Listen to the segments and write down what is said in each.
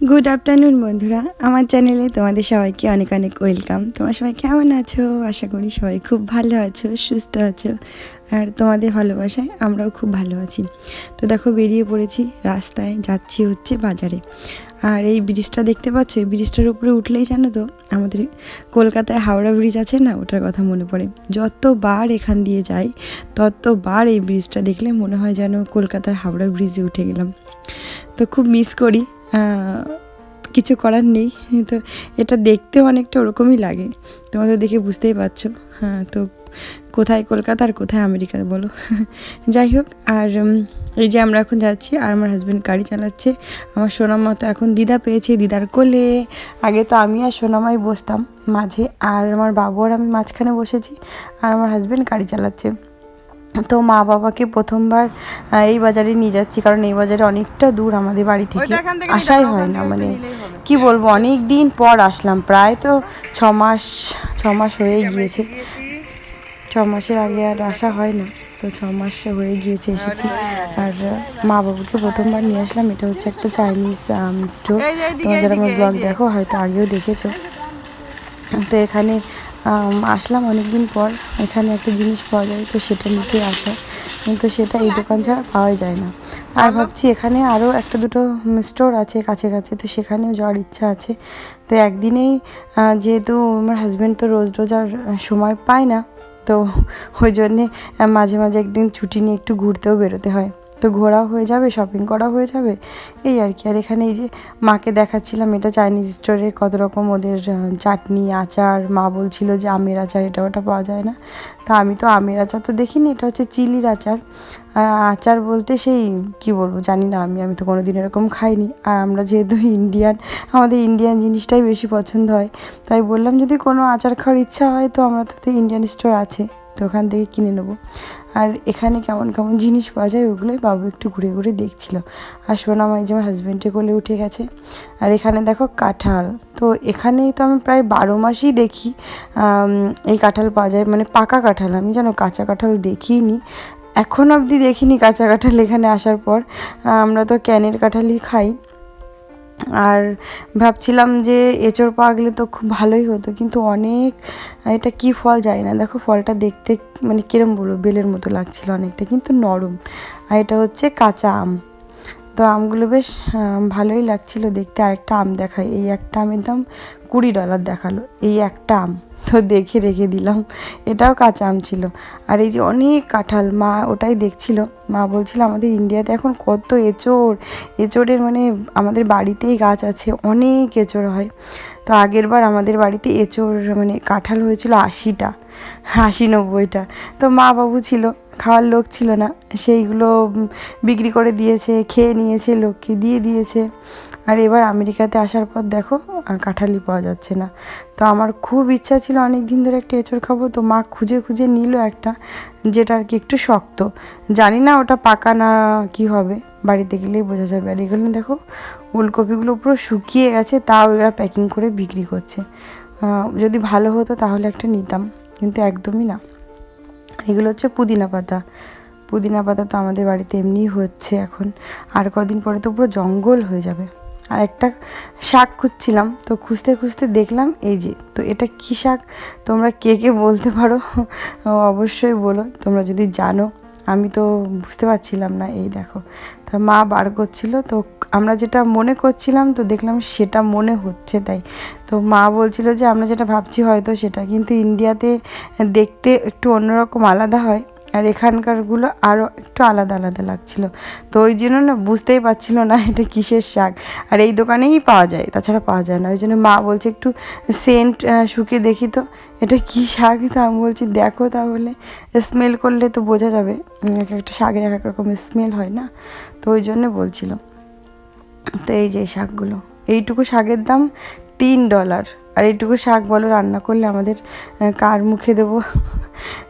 Good afternoon বন্ধুরা। আমার চ্যানেলে তোমাদের সবাইকে অনেক অনেক ওয়েলকাম। তোমরা সবাই কেমন আছো? আশা করি সবাই খুব ভালো আছো, সুস্থ আছো। আর তোমাদের ভালোবাসায় আমরাও খুব ভালো আছি। তো দেখো, বেরিয়ে পড়েছি। রাস্তায় যাচ্ছি হচ্ছে বাজারে। আর এই ব্রিজটা দেখতে পাচ্ছ? এই ব্রিজটার উপরে উঠলেই জানো তো, আমাদের কলকাতায় হাওড়া ব্রিজ আছে না? ওটার কথা মনে পড়ে। যতবার এখান দিয়ে যাই, ততবার এই ব্রিজটা দেখলে মনে হয় যেন কলকাতার হাওড়া ব্রিজে উঠে গেলাম। তো খুব মিস করি। কিছু করার নেই। তো এটা দেখতেও অনেকটা ওরকমই লাগে। তোমাদের দেখে বুঝতেই পারছ। হ্যাঁ তো কোথায় কলকাতা আর কোথায় আমেরিকা বলো। যাই হোক, আর এই যে আমরা এখন যাচ্ছি, আর আমার হাজব্যান্ড গাড়ি চালাচ্ছে। আমার সোনামা তো এখন দিদা পেয়েছে দিদার কোলে। আগে তো আমি আর সোনামাই বসতাম মাঝে, আর আমার বাবু আর আমি মাঝখানে বসেছি, আর আমার হাজব্যান্ড গাড়ি চালাচ্ছে। তো মা বাবাকে প্রথমবার এই বাজারে নিয়ে যাচ্ছি কারণ এই বাজারে অনেকটা দূর আমাদের বাড়ি থেকে। আসাই হয় না মানে কি বলব অনেক দিন পর আসলাম প্রায় তো ছ মাস ছ মাস হয়ে গিয়েছে। ছ মাসের আগে আর আসা হয় না তো ছ মাস হয়ে গিয়েছে এসেছি। আর মা বাবুকে প্রথমবার নিয়ে আসলাম এটা হচ্ছে একটা চাইনিজ স্টোর তোমরা যারা আমার ব্লগ দেখো হয়তো আগেও দেখেছ। তো এখানে আসলাম অনেকদিন পর এখানে একটা জিনিস পাওয়া যায় তো সেটা নিতে আসা। কিন্তু সেটা এই দোকান ছাড়া পাওয়া যায় না। আর ভাবছি এখানে আরও একটা দুটো স্টোর আছে কাছে কাছে তো সেখানেও যাওয়ার ইচ্ছা আছে। তো একদিনেই যেহেতু আমার হাজব্যান্ড তো রোজ রোজ আর সময় পায় না তো ওই জন্যে মাঝে মাঝে একদিন ছুটি নিয়ে একটু ঘুরতেও বেরোতে হয়। তো ঘোরাও হয়ে যাবে শপিং করা হয়ে যাবে, এই আর কি। আর এখানে এই যে মাকে দেখাচ্ছিলাম, এটা চাইনিজ স্টোরে কত রকম ওদের চাটনি, আচার, মা বলছিল যে আমের আচার এটা ওটা পাওয়া যায় না। তা আমি তো আমের আচার তো দেখিনি, এটা হচ্ছে চিলির আচার। আর আচার বলতে সেই, কি বলব, জানি না আমি আমি তো কোনো দিন এরকম খাইনি। আর আমরা যেহেতু ইন্ডিয়ান আমাদের ইন্ডিয়ান জিনিসটাই বেশি পছন্দ হয়, তাই বললাম যদি কোনো আচার খাওয়ার ইচ্ছা হয়, তো আমরা তো ইন্ডিয়ান স্টোর আছে। তো ওখান থেকে কিনে নেব। আর এখানে কেমন কেমন জিনিস পাওয়া যায় ওগুলোই বাবু একটু ঘুরে ঘুরে দেখছিল। আর সোনামাই যে আমার হাজব্যান্ডে কোলে উঠে গেছে। আর এখানে দেখো কাঁঠাল। তো এখানেই তো আমি প্রায় বারো মাসই দেখি এই কাঁঠাল পাওয়া যায়। মানে পাকা কাঁঠাল, আমি জানো কাঁচা কাঁঠাল দেখিনি। এখন অবধি দেখিনি কাঁচা কাঁঠাল এখানে আসার পর। আমরা তো ক্যানের কাঁঠালই খাই। আর ভাবছিলাম যে এঁচড় গেলে তো খুব ভালোই হতো, কিন্তু অনেক, এটা কি ফল যায় না। দেখো ফলটা দেখতে মানে কিরম বলব, বেলের মতো লাগছিল অনেকটা, কিন্তু নরম। আর এটা হচ্ছে কাঁচা আম। তো আমগুলো বেশ ভালোই লাগছিল দেখতে। আরেকটা আম দেখায় এই একটা আমের দাম কুড়ি ডলার দেখাল, এই একটা আম। তো দেখে রেখে দিলাম। এটাও কাঁচা আম ছিল। আর এই যে অনেক কাঁঠাল, মা ওটাই দেখছিল। মা বলছিল, আমাদের ইন্ডিয়াতে এখন কত এঁচড়। এঁচড়ের মানে আমাদের বাড়িতেই গাছ আছে, অনেক এঁচড় হয়। তো আগের বার আমাদের বাড়িতে এঁচড় মানে কাঁঠাল হয়েছিল আশিটা, আশি নব্বইটা। তো মা বাবু ছিল, খাওয়ার লোক ছিল না। সেইগুলো বিক্রি করে দিয়েছে, খেয়ে নিয়েছে, লোককে দিয়ে দিয়েছে। আর এবার আমেরিকাতে আসার পর দেখো আর কাঁঠালই পাওয়া যাচ্ছে না। তো আমার খুব ইচ্ছা ছিল অনেক দিন ধরে একটা এঁচড় খাব, তো মা খুঁজে খুঁজে নিল একটা যেটা আর কি একটু শক্ত। জানি না ওটা পাকা না কি হবে, বাড়িতে গেলেই বোঝা যাবে। আর এগুলো দেখো ওলকপিগুলো পুরো শুকিয়ে গেছে, তাও এরা প্যাকিং করে বিক্রি করছে। যদি ভালো হতো তাহলে একটা নিতাম, কিন্তু একদমই না। এগুলো হচ্ছে পুদিনা পাতা। পুদিনা পাতা তো আমাদের বাড়িতে এমনিই হচ্ছে এখন। আর কদিন পরে তো পুরো জঙ্গল হয়ে যাবে। আর একটা শাক খুঁজছিলাম, তো খুঁজতে খুঁজতে দেখলাম এই যে, তো এটা কী শাক? তোমরা কে কে বলতে পারো? অবশ্যই বলো, তোমরা যদি জানো। আমি তো বুঝতে পারছিলাম না, এই দেখো। তা মা বার করছিল, তো আমরা যেটা মনে করছিলাম, তো দেখলাম সেটা মনে হচ্ছে তাই। তো মা বলছিল যে, আমরা যেটা ভাবছি হয়তো সেটা, কিন্তু ইন্ডিয়াতে দেখতে একটু অন্যরকম আলাদা হয়। আর এখানকারগুলো আরও একটু আলাদা আলাদা লাগছিল। তো ওই জন্য না বুঝতেই পারছিল না এটা কিসের শাক। আর এই দোকানেই পাওয়া যায়, তাছাড়া পাওয়া যায় না। ওই জন্য মা বলছে একটু সেন্ট শুকিয়ে দেখি তো, এটা কী শাক? তো আমি বলছি, দেখো তাহলে স্মেল করলে তো বোঝা যাবে। এক একটা শাকের এক এক রকমের স্মেল হয় না? তো ওই জন্য বলছিল। তো এই যে শাকগুলো, এইটুকু শাকের দাম তিন ডলার আর এইটুকু শাক বলো, রান্না করলে আমাদের কার মুখে দেবো?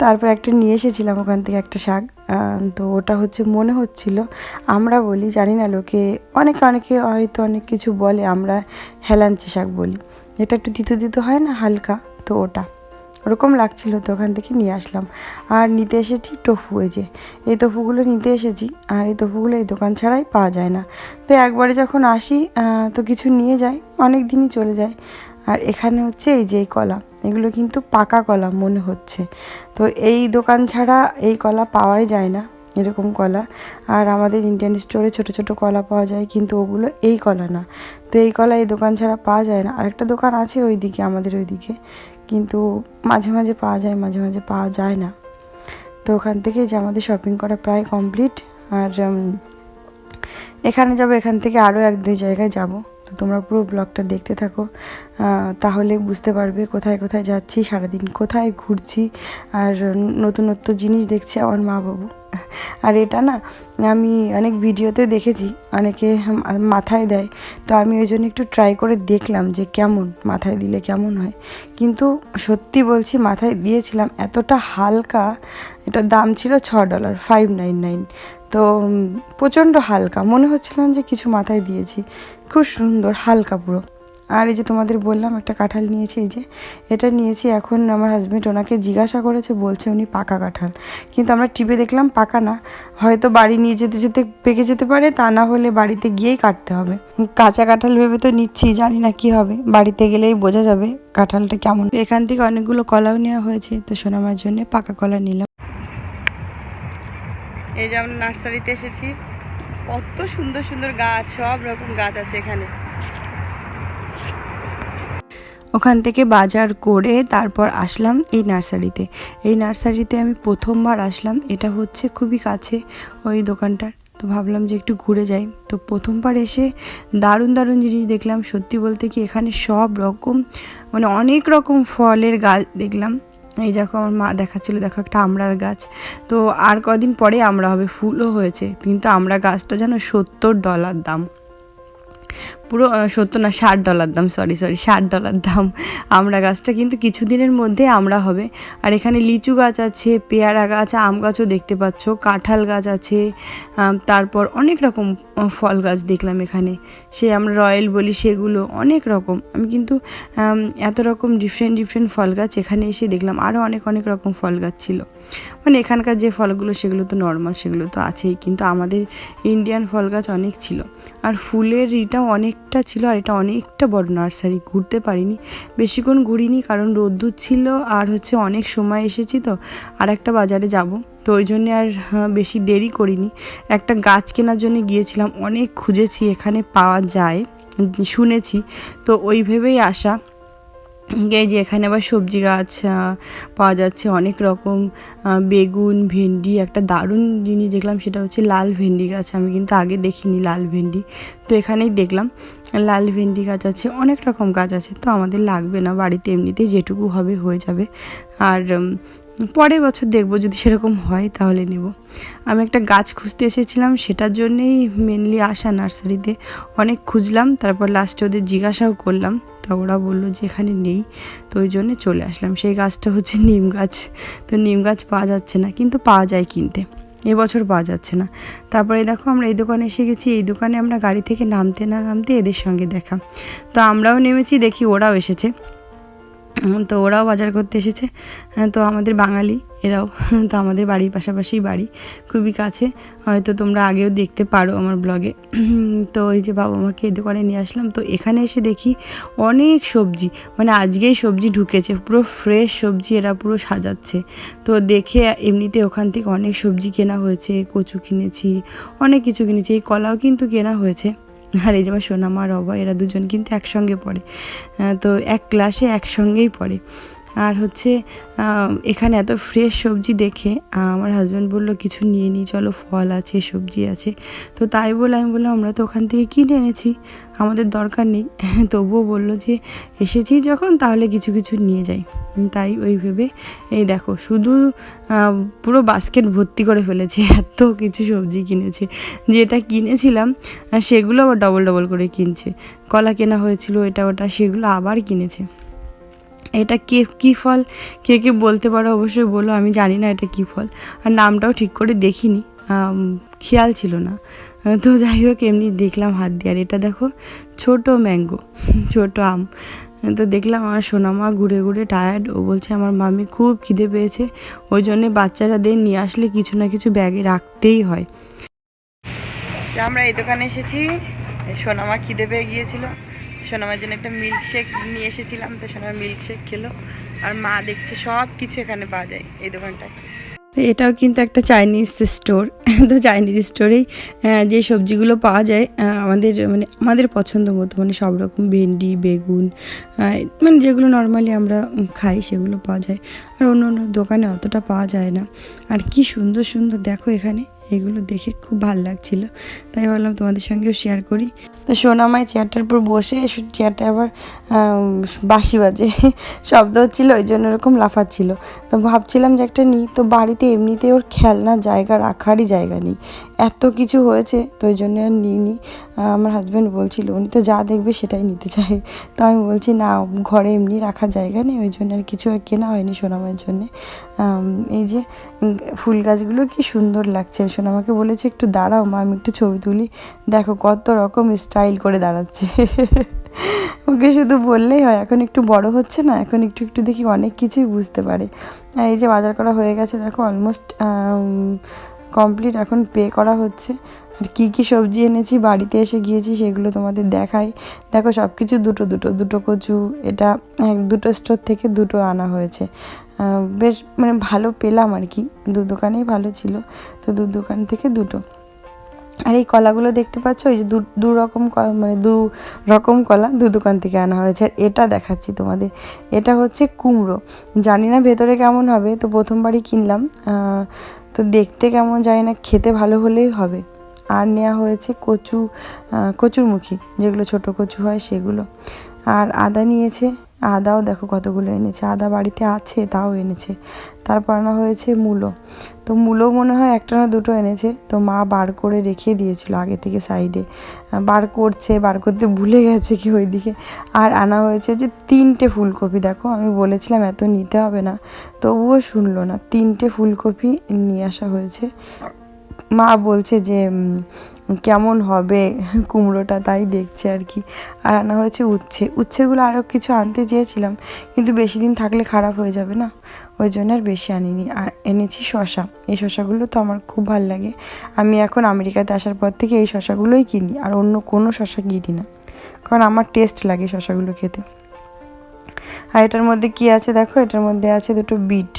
তারপর একটা নিয়ে এসেছিলাম ওখান থেকে একটা শাক তো ওটা হচ্ছে মনে হচ্ছিল। আমরা বলি, জানি না লোকে, অনেকে অনেকে হয়তো অনেক কিছু বলে, আমরা হেলাঞ্চে শাক বলি। এটা একটু তিতো তিতো হয় না, হালকা? তো ওটা। ওরকম লাগছিল, তো ওখান থেকে নিয়ে আসলাম। আর নিতে এসেছি টফু, এই যে, এই টফুগুলো নিতে এসেছি। আর এই টফুগুলো এই দোকান ছাড়াই পাওয়া যায় না। তো একবারে যখন আসি তো কিছু নিয়ে যাই, অনেক দিনই চলে যায়। আর এখানে হচ্ছে এই যে কলা, এগুলো কিন্তু পাকা কলা মনে হচ্ছে। তো এই দোকান ছাড়া এই কলা পাওয়াই যায় না, এরকম কলা। আর আমাদের ইন্ডিয়ান স্টোরে ছোট ছোট কলা পাওয়া যায়, কিন্তু ওগুলো এই কলা না। তো এই কলা এই দোকান ছাড়া পাওয়া যায় না। আরেকটা দোকান আছে ওইদিকে, আমাদের ওইদিকে, কিন্তু মাঝে মাঝে পাওয়া যায়, মাঝে মাঝে পাওয়া যায় না। তো ওখান থেকে যে আমাদের শপিং করা প্রায় কমপ্লিট আর এখানে যাব, এখান থেকে আরও এক দুই জায়গায় যাব। তো তোমরা পুরো ব্লগটা দেখতে থাকো। তাহলে বুঝতে পারবে কোথায় কোথায় যাচ্ছি, সারাদিন কোথায় ঘুরছি, আর নতুন নতুন জিনিস দেখছি আমার মা বাবু। আর এটা না, আমি অনেক ভিডিওতে দেখেছি, অনেকে মাথায় দেয়, তো আমি ওই জন্য একটু ট্রাই করে দেখলাম যে কেমন, মাথায় দিলে কেমন হয়। কিন্তু সত্যি বলছি, মাথায় দিয়েছিলাম এতটা হালকা, এটার দাম ছিল ছ ডলার ফাইভ নাইন নাইন তো প্রচণ্ড হালকা। মনে হচ্ছিল যে কিছু মাথায় দিয়েছি। খুব সুন্দর, হালকা পুরো। আর এই যে তোমাদের বললাম, একটা কাঁঠাল নিয়েছি, এই যে এটা নিয়েছি। এখন আমার হাজব্যান্ড ওনাকে জিজ্ঞাসা করেছে, বলছে উনি পাকা কাঁঠাল। কিন্তু আমরা টিপে দেখলাম পাকা না। হয়তো বাড়ি নিয়ে যেতে যেতে পেকে যেতে পারে, তা না হলে বাড়িতে গিয়েই কাটতে হবে। কাঁচা কাঁঠাল ভেবে তো নিচ্ছি, জানি না কি হবে। বাড়িতে গেলেই বোঝা যাবে কাঁঠালটা কেমন। এখান থেকে অনেকগুলো কলাও নেওয়া হয়েছে, তো সোনামার জন্য পাকা কলা নিলাম। এই যে আমরা নার্সারিতে এসেছি। কত সুন্দর সুন্দর গাছ, সব রকম গাছ আছে এখানে। ওখান থেকে বাজার করে তারপর আসলাম এই নার্সারিতে। এই নার্সারিতে আমি প্রথমবার আসলাম, এটা হচ্ছে খুবই কাছে ওই দোকানটার। তো ভাবলাম যে একটু ঘুরে যাই। তো প্রথমবার এসে দারুণ দারুণ জিনিস দেখলাম। সত্যি বলতে কি এখানে সব রকম মানে অনেক রকম ফলের গাছ দেখলাম। এই দেখো আমার মা দেখাচ্ছিল, দেখো একটা আমড়ার গাছ। তো আর কদিন পরে আমরা হবে, ফুলও হয়েছে। কিন্তু আমরা গাছটা যেন সত্তর ডলার দাম। পুরো সত্তর না, ষাট ডলার দাম সরি সরি ষাট ডলার দাম। আমরা গাছটা কিন্তু কিছুদিনের মধ্যে আমরা হবে। আর এখানে লিচু গাছ আছে, পেয়ারা গাছ, আম গাছও দেখতে পাচ্ছ, কাঁঠাল গাছ আছে তারপর অনেক রকম ফল গাছ দেখলাম এখানে। সে আমরা রয়্যাল বলি, সেগুলো অনেক রকম। আমি কিন্তু এত রকম ডিফারেন্ট ডিফারেন্ট ফল গাছ এখানে এসে দেখলাম। আরও অনেক অনেক রকম ফল গাছ ছিল। মানে এখানকার যে ফলগুলো, সেগুলো তো নর্মাল সেগুলো তো আছেই। কিন্তু আমাদের ইন্ডিয়ান ফল গাছ অনেক ছিল। আর ফুলের ইটাও অনেকটা ছিল আর এটা অনেকটা বড় নার্সারি ঘুরতে পারিনি। বেশিক্ষণ ঘুরিনি কারণ রোদ্দুর ছিল আর হচ্ছে অনেক সময় এসেছি তো আর একটা বাজারে যাব। তো ওই জন্যে আর হ্যাঁ, বেশি দেরি করিনি। একটা গাছ কেনার জন্য গিয়েছিলাম অনেক খুঁজেছি এখানে পাওয়া যায় শুনেছি। তো ওই ভেবেই আসা। এই যে এখানে আবার সবজি গাছ পাওয়া যাচ্ছে অনেক রকম বেগুন, ভেন্ডি, একটা দারুণ জিনিস দেখলাম সেটা হচ্ছে লাল ভেন্ডি গাছ, আমি কিন্তু আগে দেখিনি লাল ভেন্ডি। তো এখানেই দেখলাম, লাল ভেন্ডি গাছ আছে, অনেক রকম গাছ আছে, তো আমাদের লাগবে না, বাড়িতে এমনিতেই যেটুকু হবে হয়ে যাবে। আর পরের বছর দেখব, যদি সেরকম হয় তাহলে নেব। আমি একটা গাছ খুঁজতে এসেছিলাম, সেটার জন্যেই মেনলি আসা নার্সারিতে। অনেক খুঁজলাম, তারপর লাস্টে ওদের জিজ্ঞাসাও করলাম, তা ওরা বলল যে এখানে নেই, তো ওই জন্যে চলে আসলাম। সেই গাছটা হচ্ছে নিম গাছ, তো নিম গাছ পাওয়া যাচ্ছে না, কিন্তু পাওয়া যায় কিনতে। এবছর পাওয়া যাচ্ছে না। তারপরে দেখো আমরা এই দোকানে এসে গেছি, এই দোকানে আমরা গাড়ি থেকে নামতে না নামতে এদের সঙ্গে দেখা। তো আমরাও নেমেছি, দেখি ওরাও এসেছে। তো ওরাও বাজার করতে এসেছে। তো আমাদের বাঙালি, এরাও, তো আমাদের বাড়ির পাশাপাশি বাড়ি খুবই কাছে। হয়তো তোমরা আগেও দেখতে পারো আমার ব্লগে। তো ওই যে বাবা মাকে এই দোকানে নিয়ে আসলাম। তো এখানে এসে দেখি অনেক সবজি মানে আজকেই সবজি ঢুকেছে, পুরো ফ্রেশ সবজি এরা পুরো সাজাচ্ছে। তো দেখে এমনিতে ওখান থেকে অনেক সবজি কেনা হয়েছে, কচু কিনেছি, অনেক কিছু কিনেছি। এই কলাও কিন্তু কেনা হয়েছে। আর এই যেমন সোনামা রবা এরা দুজন কিন্তু একসঙ্গে পড়ে। তো এক ক্লাসে একসঙ্গেই পড়ে। আর হচ্ছে এখানে এত ফ্রেশ সবজি দেখে আমার হাজব্যান্ড বলল, কিছু নিয়ে নিই চলো ফল আছে, সবজি আছে। তো তাই বলে আমি বললাম, আমরা তো ওখান থেকে কিনে এনেছি, আমাদের দরকার নেই। তবুও বলল যে, এসেছি যখন, তাহলে কিছু কিছু নিয়ে যাই। তাই ওই ভেবে, এই দেখো, শুধু পুরো বাস্কেট ভর্তি করে ফেলেছে, এত কিছু সবজি কিনেছে। যেটা কিনেছিলাম সেগুলো আবার ডবল ডবল করে কিনছে। কলা কেনা হয়েছিল, এটা, ওটা, সেগুলো আবার কিনেছে। এটা কে, কী ফল? কে কে বলতে পারো অবশ্যই বলো, আমি জানি না এটা কী ফল। আর নামটাও ঠিক করে দেখিনি খেয়াল ছিল না। তো যাই হোক, এমনি দেখলাম হাত দিয়ে। আর এটা দেখো, ছোট ম্যাঙ্গো, ছোট আম। তো দেখলাম আমার সোনামা ঘুরে ঘুরে টায়ার্ড ও বলছে, আমার মামি খুব খিদে পেয়েছে, ওই জন্যে বাচ্চারাদের নিয়ে আসলে কিছু না কিছু ব্যাগে রাখতেই হয়। আমরা এই দোকানে এসেছি, সোনামা খিদে পেয়ে গিয়েছিল। সোনামার জন্য একটা মিল্ক শেক নিয়ে এসেছিলাম, তো সোনামা মিল্ক শেক খেলো। আর মা দেখছে সব কিছু এখানে পাওয়া যায় এই দোকানটায়। এটাও কিন্তু একটা চাইনিজ স্টোর তো চাইনিজ স্টোরেই যে সবজিগুলো পাওয়া যায় আমাদের মানে আমাদের পছন্দ মতো মানে সব রকম ভেন্ডি, বেগুন মানে যেগুলো নর্মালি আমরা খাই, সেগুলো পাওয়া যায়। আর অন্য অন্য দোকানে অতটা পাওয়া যায় না। আর কি সুন্দর সুন্দর, দেখো এখানে। এগুলো দেখে খুব ভালো লাগছিল। তাই ভাবলাম তোমাদের সঙ্গেও শেয়ার করি। তো সোনামায় চেয়ারটার উপর বসে চেয়ারটা আবার বাসি বাজে। শব্দ হচ্ছিল, ওই জন্য এরকম লাফাচ্ছিল। তো ভাবছিলাম যে একটা নিই, তো বাড়িতে এমনিতে ওর খেলনা জায়গা রাখারই জায়গা নেই। এত কিছু হয়েছে, তো ওই জন্য আর নিইনি। আমার হাজব্যান্ড বলছিল, উনি তো যা দেখবে সেটাই নিতে চায়। তো আমি বলছি, না, ঘরে এমনি রাখার জায়গা নেই, ওই জন্য আর কিছু আর কেনা হয়নি সোনামায়ের জন্যে। এই যে, ফুল গাছগুলো কি সুন্দর লাগছে সোনামাকে বলেছে, একটু দাঁড়াও মা, আমি একটু ছবি তুলি। দেখো কত রকম স্টাইল করে দাঁড়াচ্ছে। ওকে শুধু বললেই হয়, এখন একটু বড় হচ্ছে না, এখন একটু একটু দেখি অনেক কিছুই বুঝতে পারে। এই যে বাজার করা হয়ে গেছে, দেখো অলমোস্ট কমপ্লিট এখন পে করা হচ্ছে। আর কী কী সবজি এনেছি, বাড়িতে এসে গিয়েছি, সেগুলো তোমাদের দেখাই। দেখো সব কিছু দুটো দুটো দুটো কচু, এটা এক, দুটো স্টোর থেকে দুটো আনা হয়েছে। বেশ মানে ভালো পেলাম আর কি। দু দোকানেই ভালো ছিল, তো দু দোকান থেকে দুটো। আর এই কলাগুলো দেখতে পাচ্ছ? ওই যে দু দু রকম মানে দু রকম কলা দু দোকান থেকে আনা হয়েছে। আর এটা দেখাচ্ছি তোমাদের। এটা হচ্ছে কুমড়ো। জানি না ভেতরে কেমন হবে, তো প্রথমবারই কিনলাম। তো দেখতে কেমন যায় না, খেতে ভালো হলেই হবে। আর নেওয়া হয়েছে কচু কচুরমুখী, যেগুলো ছোট কচু হয় সেগুলো। আর আদা নিয়েছে, আদাও দেখো কতগুলো এনেছে, আদা বাড়িতে আছে তাও এনেছে। তারপর আনা হয়েছে মূলো। তো মূলো মনে হয় একটা না দুটো এনেছে, তো মা বার করে রেখে দিয়েছিল আগে থেকে সাইডে। বার করছে, বার করতে ভুলে গেছে কি ওইদিকে। আর আনা হয়েছে যে তিনটে ফুলকপি, দেখো আমি বলেছিলাম এত নিতে হবে না, তবুও শুনলো না। তিনটে ফুলকপি নিয়ে আসা হয়েছে। মা বলছে যে কেমন হবে কুমড়োটা? তাই দেখছে আর কি। আর আনা হয়েছে উচ্ছে। উচ্ছেগুলো আরও কিছু আনতে চেয়েছিলাম, কিন্তু বেশি দিন থাকলে খারাপ হয়ে যাবে না? ওই জন্য আর বেশি আনিনি। এনেছি শশা এই শশাগুলো তো আমার খুব ভালো লাগে। আমি এখন আমেরিকাতে আসার পর থেকে এই শশাগুলোই কিনি, আর অন্য কোনো শশা কিনি না। কারণ আমার টেস্ট লাগে শশাগুলো খেতে। আর এটার মধ্যে কি আছে দেখো? এটার মধ্যে আছে দুটো বিট।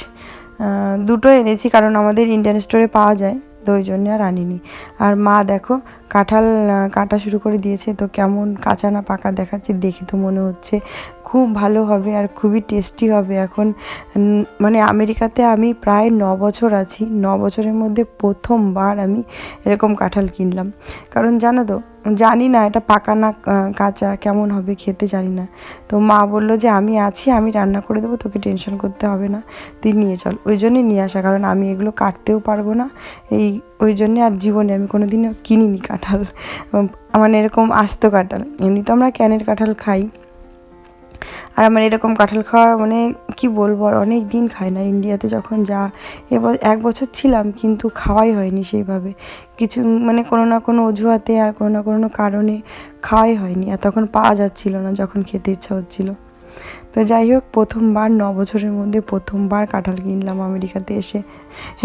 দুটো এনেছি কারণ আমাদের ইন্ডিয়ান স্টোরে পাওয়া যায়। তো ওই আর আনিনি। আর মা দেখো, কাঁঠাল কাটা শুরু করে দিয়েছে, তো কেমন কাঁচা না পাকা দেখাচ্ছে, দেখে তো মনে হচ্ছে খুব ভালো হবে আর খুবই টেস্টি হবে এখন। মানে আমেরিকাতে আমি প্রায় ন বছর আছি, ন বছরের মধ্যে প্রথমবার আমি এরকম কাঁঠাল কিনলাম। কারণ জানো তো জানি না, এটা পাকা না কাঁচা, কেমন হবে খেতে জানি না। তো মা বলল যে, আমি আছি, আমি রান্না করে দেবো, তোকে টেনশন করতে হবে না, তুই নিয়ে চল। ওই জন্যই নিয়ে আসা, কারণ আমি এগুলো কাটতেও পারব না। এই, ওই জন্যে আর জীবনে আমি কোনো দিনও কিনিনি কাঁঠাল। মানে এরকম আস্ত কাঁঠাল। এমনি তো আমরা ক্যানের কাঁঠাল খাই। আর আমার এরকম কাঁঠাল খাওয়া মানে কি বলব, আর অনেক দিন খায় না ইন্ডিয়াতে যখন যা এবার এক বছর ছিলাম কিন্তু খাওয়াই হয়নি সেইভাবে। কিছু মানে কোনো না কোনো অজুহাতে আর কোনো না কোনো কারণে খাওয়াই হয়নি, আর তখন পাওয়া যাচ্ছিল না যখন খেতে ইচ্ছা হচ্ছিল। তো যাই হোক, প্রথমবার, ন বছরের মধ্যে প্রথমবার কাঁঠাল কিনলাম আমেরিকাতে এসে।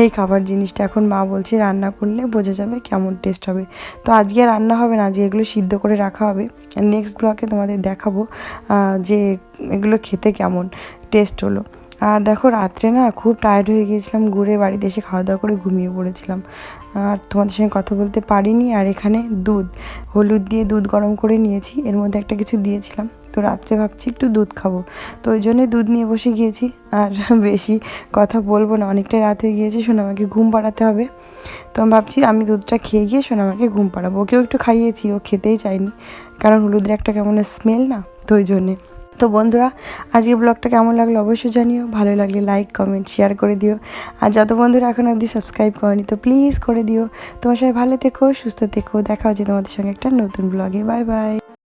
এই খাবার জিনিসটা এখন মা বলছে, রান্না করলে বোঝা যাবে কেমন টেস্ট হবে। তো আজকে রান্না হবে না, আজকে এগুলো সিদ্ধ করে রাখা হবে। নেক্সট ব্লকে তোমাদের দেখাবো যে এগুলো খেতে কেমন টেস্ট হলো। আর দেখো রাত্রে না খুব টায়ার্ড হয়ে গিয়েছিলাম, ঘুরে বাড়িতে এসে খাওয়া দাওয়া করে ঘুমিয়ে পড়েছিলাম। আর তোমাদের সঙ্গে কথা বলতে পারিনি, আর এখানে দুধ, হলুদ দিয়ে দুধ গরম করে নিয়েছি, এর মধ্যে একটা কিছু দিয়েছিলাম। তো রাত্রে ভাবছি একটু দুধ খাব। তো ওই জন্যই দুধ নিয়ে বসে গিয়েছি, আর বেশি কথা বলব না, অনেকটাই রাত হয়ে গিয়েছে, সোনামাকে ঘুম পাড়াতে হবে। তো আমি ভাবছি আমি দুধটা খেয়ে গিয়ে সোনামাকে ঘুম পাড়াবো, ওকেও একটু খাইয়েছি, ও খেতেই চায়নি। কারণ হলুদের একটা কেমন স্মেল না, তো ওই জন্যে। তো বন্ধুরা, আজকে ব্লগটা কেমন লাগল অবশ্যই জানিও। ভালো লাগলে লাইক কমেন্ট শেয়ার করে দিও। আর যত বন্ধুরা এখন অবধি সাবস্ক্রাইব করেনি, তো প্লিজ করে দিও। তোমার সবাই ভালো থেকো, সুস্থ থেকো। দেখা হচ্ছে তোমাদের সঙ্গে একটা নতুন ব্লগে বাই বাই